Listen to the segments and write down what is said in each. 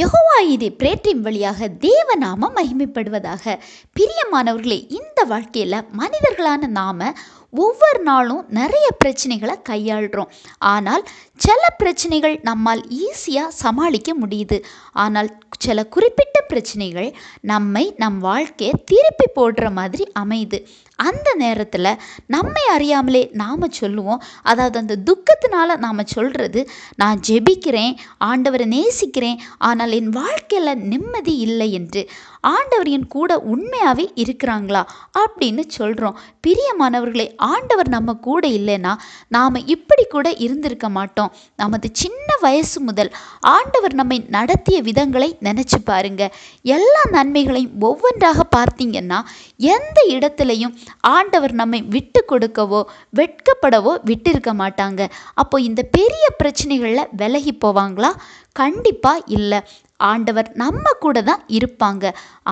யகோவா இது பிரேற்றின் வழியாக தேவநாமம் மகிமைப்படுவதாக பிரியமானவர்களே இந்த வாழ்க்கையில் மனிதர்களான நாம ஒவ்வொரு நாளும் நிறைய பிரச்சனைகளை கையாளுறோம். ஆனால் சில பிரச்சனைகள் நம்மால் ஈஸியாக சமாளிக்க முடியுது. ஆனால் சில குறிப்பிட்ட பிரச்சனைகள் நம்மை நம் வாழ்க்கையை திருப்பி போடுற மாதிரி அமையுது. அந்த நேரத்தில் நம்மை அறியாமலே நாம் சொல்லுவோம். அதாவது அந்த துக்கத்தினால நாம் சொல்கிறது நான் ஜெபிக்கிறேன் ஆண்டவரை நேசிக்கிறேன் ஆனால் என் வாழ்க்கையில் நிம்மதி இல்லை என்று. ஆண்டவர் என் கூட உண்மையாகவே இருக்கிறாங்களா? அப்படின்னு சொல்கிறோம் பிரியமானவர்களே ஆண்டவர் நம்ம கூட இல்லைன்னா நாம் இப்படி கூட இருந்திருக்க மாட்டோம். நமது சின்ன வயசு முதல் ஆண்டவர் நம்மை நடத்திய விதங்களை நினச்சி பாருங்க. எல்லா நன்மைகளையும் ஒவ்வொன்றாக பார்த்தீங்கன்னா எந்த இடத்துலையும் ஆண்டவர் நம்மை விட்டு கொடுக்கவோ வெட்கப்படவோ விட்டிருக்க மாட்டாங்க. அப்போ இந்த பெரிய பிரச்சனைகளில் விலகி போவாங்களா? கண்டிப்பாக இல்லை. ஆண்டவர் நம்ம கூட தான் இருப்பாங்க.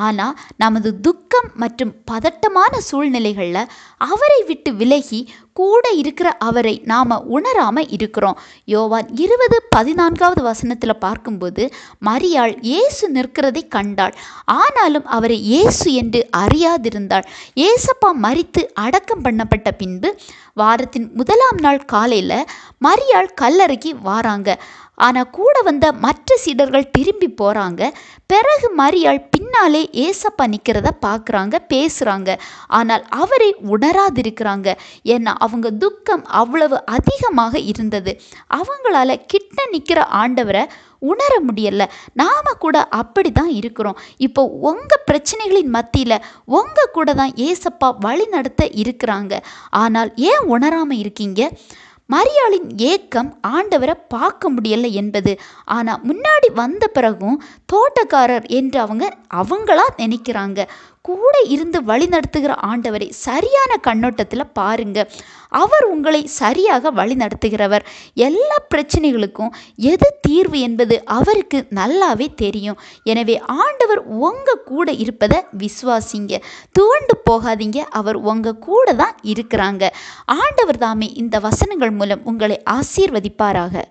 ஆனால் நமது துக்கம் மற்றும் பதட்டமான சூழ்நிலைகளில் அவரை விட்டு விலகி கூட இருக்கிற அவரை நாம் உணராமல் இருக்கிறோம். யோவான் இருபது பதினான்காவது வசனத்தில் பார்க்கும்போது மரியாள் இயேசு நிற்கிறதை கண்டாள். ஆனாலும் அவரை இயேசு என்று அறியாதிருந்தாள். ஏசப்பா மறித்து அடக்கம் பண்ணப்பட்ட பின்பு வாரத்தின் முதலாம் நாள் காலையில் மரியாள் கல்லறைக்கு வாராங்க. ஆனால் கூட வந்த மற்ற சீடர்கள் திரும்பி போகிறாங்க பிறகு மரியாள் பின்னாலே ஏசப்பா நிற்கிறத பார்க்குறாங்க பேசுகிறாங்க ஆனால் அவரை உணராதிருக்கிறாங்க. ஏன்னா அவங்க துக்கம் அவ்வளவு அதிகமாக இருந்தது. அவங்களால கிட்ட நிற்கிற ஆண்டவரை உணர முடியல. நாம் கூட அப்படி தான் இருக்கிறோம். இப்போ உங்கள் பிரச்சனைகளின் மத்தியில் உங்கள் கூட தான் ஏசப்பா வழி நடத்த இருக்கிறாங்க. ஆனால் ஏன் உணராமல் இருக்கீங்க? மரியாளின் ஏக்கம் ஆண்டவரை பார்க்க முடியலை என்பது. ஆனால் முன்னாடி வந்த பிறகும் தோட்டக்காரர் என்று அவங்க அவங்களா நினைக்கிறாங்க. கூட இருந்து வழிநடத்துகிற ஆண்டவரை சரியான கண்ணோட்டத்தில் பாருங்க. அவர் உங்களை சரியாக வழி நடத்துகிறவர். எல்லா பிரச்சனைகளுக்கும் எது தீர்வு என்பது அவருக்கு நல்லாவே தெரியும். எனவே ஆண்டவர் உங்கள் கூட இருப்பதை விசுவாசிங்க. துவண்டு போகாதீங்க. அவர் உங்கள் கூட தான் இருக்கிறாங்க. ஆண்டவர் தாமே இந்த வசனங்கள் மூலம் உங்களை ஆசீர்வதிப்பாராக.